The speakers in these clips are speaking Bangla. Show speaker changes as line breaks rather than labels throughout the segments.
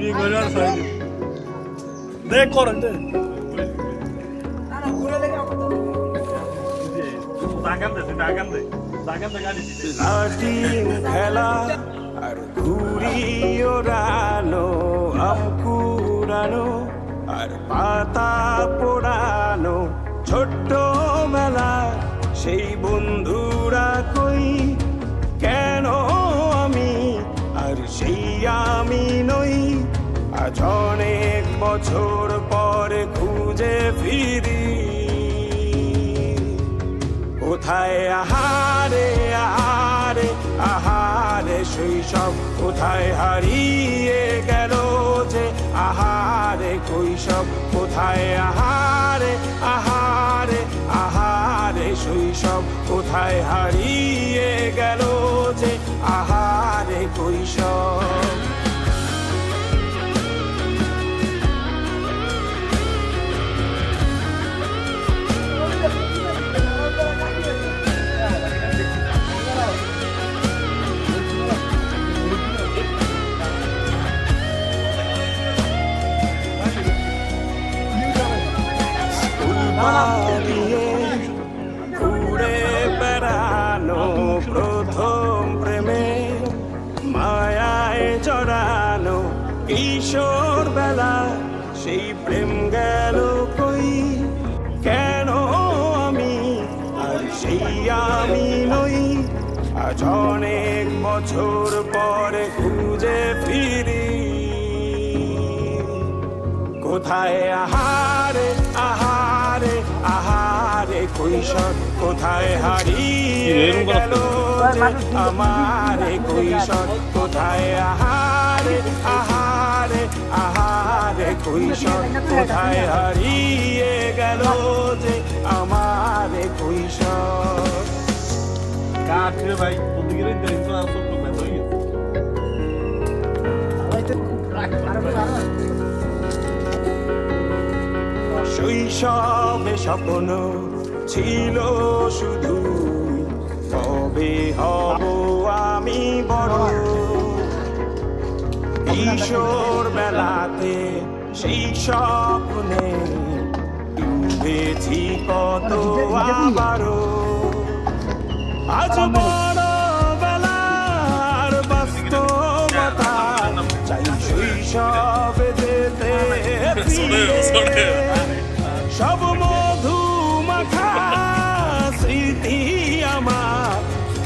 ভিডিও করে আর সাইড দেখ করেন দে
খেলা আর ঘুড়ি ওড়ানো আম আর পাতা পোড়ানো ছোট্ট মেলা সেই বন্ধুরা কই? কেন আমি? আর সেই অনেক বছর পরে খুঁজে ফিরি। কোথায় আহারে আহারে আহারে শৈশব কোথায় হারিয়ে গেল যে আহারে কৈশব কোথায় আহারে আহারে আহারে শৈশব কোথায় হারিয়ে গেল যে আহারে কৈশব ঘুরে বেড়ানো প্রথম প্রেমে। মায়ায় সেই প্রেম কই? কেন আমি সেই বছর পরে খুঁজে ফিরি। কোথায় আহারে কৈশোর কোথায় হারিয়ে গেল? আমারে কৈশোর কোথায়? আহারে আহারে আহারে কৈশোর কোথায় হারিয়ে গেল যে আমারে কৈশোর?
রে ভাই? ওদিকে রে দেন তো আসো হয়ে গেছে।
শৈশবে স্বপ্ন ছিল শুধু কবে হব আমি বড়। কিশোর বেলাতে সেই স্বপ্নে ডুবেছি কত আবারও। আজ বড় বেলার বাস্তবতা চাই শৈশবে যেতে সব মধু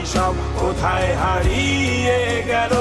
শৈশব কোথায় হারিয়ে গেল?